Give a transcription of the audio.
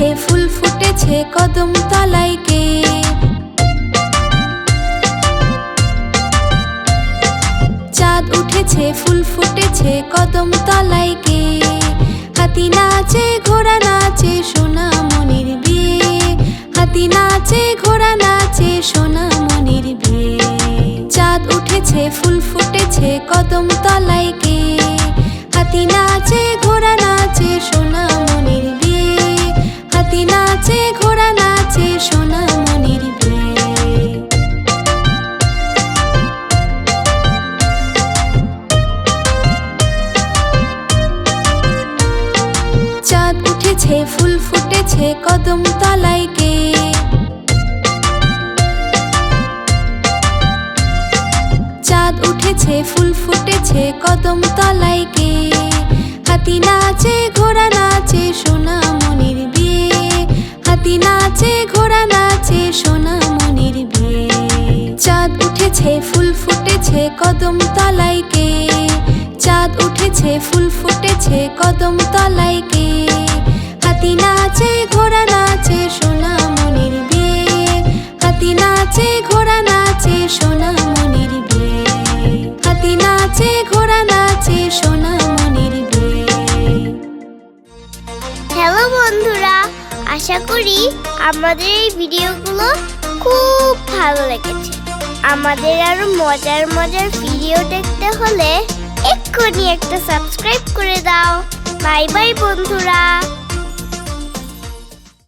ফুটেছে কদম তলায় কে? চাঁদ উঠেছে, ফুল ফুটেছে কদম তলায় কে? হাতি নাচে, ঘোড়া নাচে সোনা মনির বিয়ে। হাতি নাচে, ঘোড়া নাচে সোনা মনির বিয়ে। চাঁদ উঠেছে, ফুল ফুটেছে কদম তলায় কে? হাতি নাচে চাঁদ উঠেছে, ফুল ফুটেছে, কদম তলায় কে? চাঁদ উঠেছে, ফুল ফুটেছে, কদম তলায় কে? হাতি নাচে, ঘোড়া নাচে নাচে, ঘোড়া নাচে সোনা মনির বিয়ে। চাঁদ উঠেছে, ফুল ফুটেছে, কদম তলায় কে? চাঁদ উঠেছে, ফুল ফুটেছে, কদম তলায় কে? হাতি নাচে, ঘোড়া নাচে সোনা মনির বিয়ে। হাতি নাচে, ঘোড়া নাচে সোনা মনির বিয়ে। হাতি নাচে, ঘোড়া আশা করি আমাদের এই ভিডিওগুলো খুব ভালো লেগেছে। আমাদের আরও মজার মজার ভিডিও দেখতে হলে এক্ষুনি একটা সাবস্ক্রাইব করে দাও। বাই বাই বন্ধুরা।